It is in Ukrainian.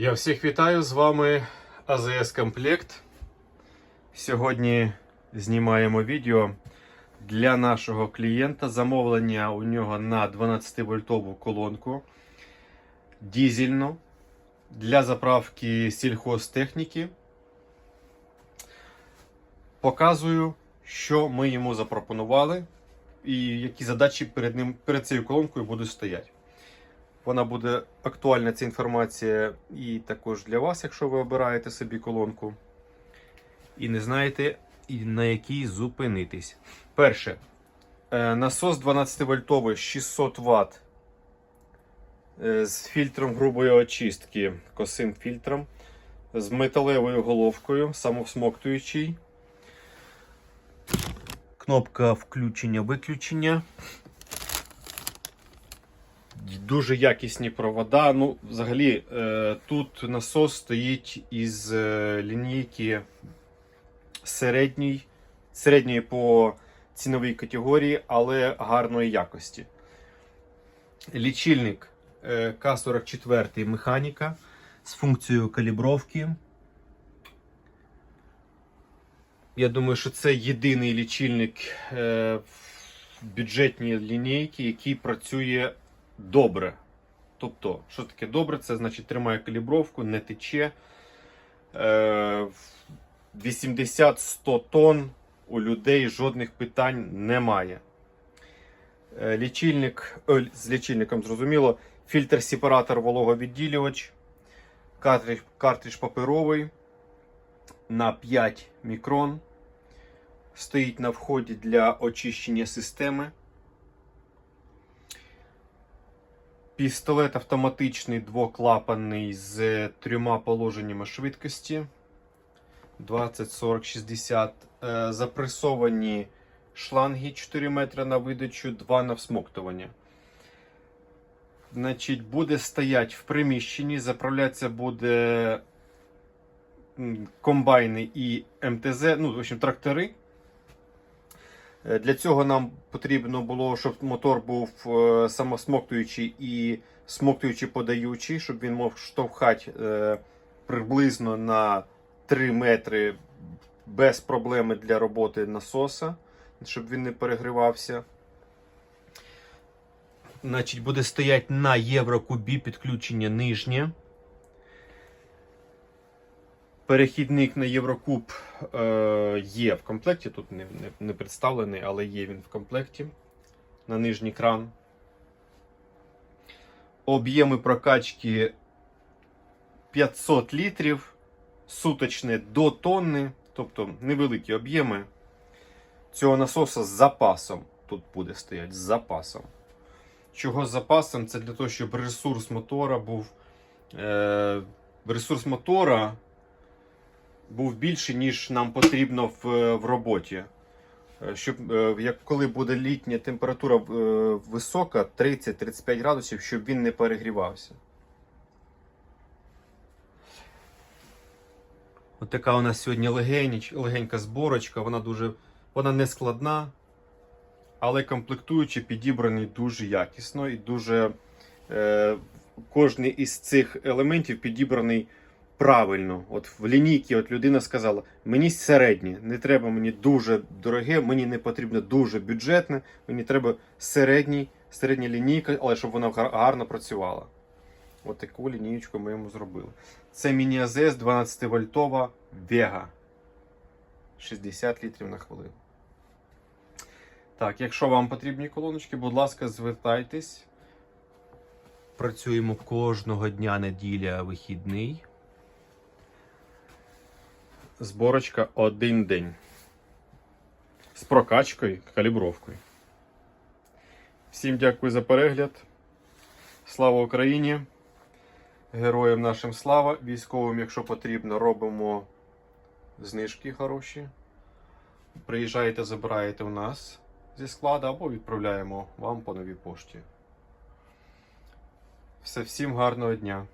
Я всіх вітаю з вами АЗС Комплект. Сьогодні знімаємо відео для нашого клієнта. Замовлення у нього на 12 вольтову колонку дізельну для заправки сільхозтехніки. Показую, що ми йому запропонували і які задачі перед ним перед цією колонкою будуть стояти. Вона буде актуальна ця інформація і також для вас, якщо ви обираєте собі колонку. І не знаєте, на якій зупинитись. Перше. Е, Насос 12 вольтовий 600 Вт з фільтром грубої очистки, косим фільтром, з металевою головкою, самовсмоктуючий. Кнопка включення-виключення. Дуже якісні провода. Ну, взагалі, е, тут насос стоїть із е, лінійки середньої, середньої по ціновій категорії, але гарної якості. Лічильник е, К44 механіка з функцією калібровки. Я думаю, що це єдиний лічильник в бюджетній лінійці, який працює добре. Тобто, що таке добре? Це значить тримає калібровку, не тече. Е, 80-100 тонн у людей жодних питань немає. Е, Лічильник, о, з лічильником зрозуміло, фільтр-сепаратор вологовідділювач, картридж, картридж паперовий на 5 мікрон. Стоїть на вході для очищення системи. Пістолет автоматичний двоклапанний з трьома положеннями швидкості 20, 40, 60. Е, Запресовані шланги 4 метри на видачу, 2 на всмоктування. Значить, буде стояти в приміщенні, заправлятися буде комбайни і МТЗ, ну, в общем, трактори. Е, Для цього нам потрібно було, щоб мотор був е, самосмоктуючий і смоктуючий подаючий, щоб він мог штовхати е, приблизно на 3 метри без проблеми для роботи насоса, щоб він не перегрівався. Значить, буде стояти на єврокубі підключення нижнє. Перехідник на Єврокуб е, є в комплекті. Тут не, не, не представлений, але є він в комплекті на нижній кран. Об'єми прокачки 500 літрів, суточне до тонни, тобто невеликі об'єми. Цього насоса з запасом тут буде стояти з запасом. Чого з запасом? Це для того, щоб ресурс мотора був. Е, ресурс мотора був більший, ніж нам потрібно в, в роботі. Е, Щоб, е, як коли буде літня температура е, висока, 30-35 градусів, щоб він не перегрівався. От така у нас сьогодні легеніч, легенька зборочка, вона дуже вона не складна, але комплектуючі підібрані дуже якісно і дуже е, кожний із цих елементів підібраний правильно. От в лінійці от людина сказала: мені середнє, не треба мені дуже дороге, мені не потрібно дуже бюджетне, мені треба середній, середня лінійка, але щоб вона гарно працювала. От таку лінієчку ми йому зробили. Це міні АЗС 12 вольтова Vega. 60 літрів на хвилину. Так, якщо вам потрібні колоночки, будь ласка, звертайтесь. Працюємо кожного дня неділя вихідний. Зборочка один день. З прокачкою, калібровкою. Всім дякую за перегляд. Слава Україні! Героям нашим слава! Військовим, якщо потрібно, робимо знижки хороші. Приїжджаєте, забираєте у нас зі складу або відправляємо вам по новій пошті. Все, всім гарного дня!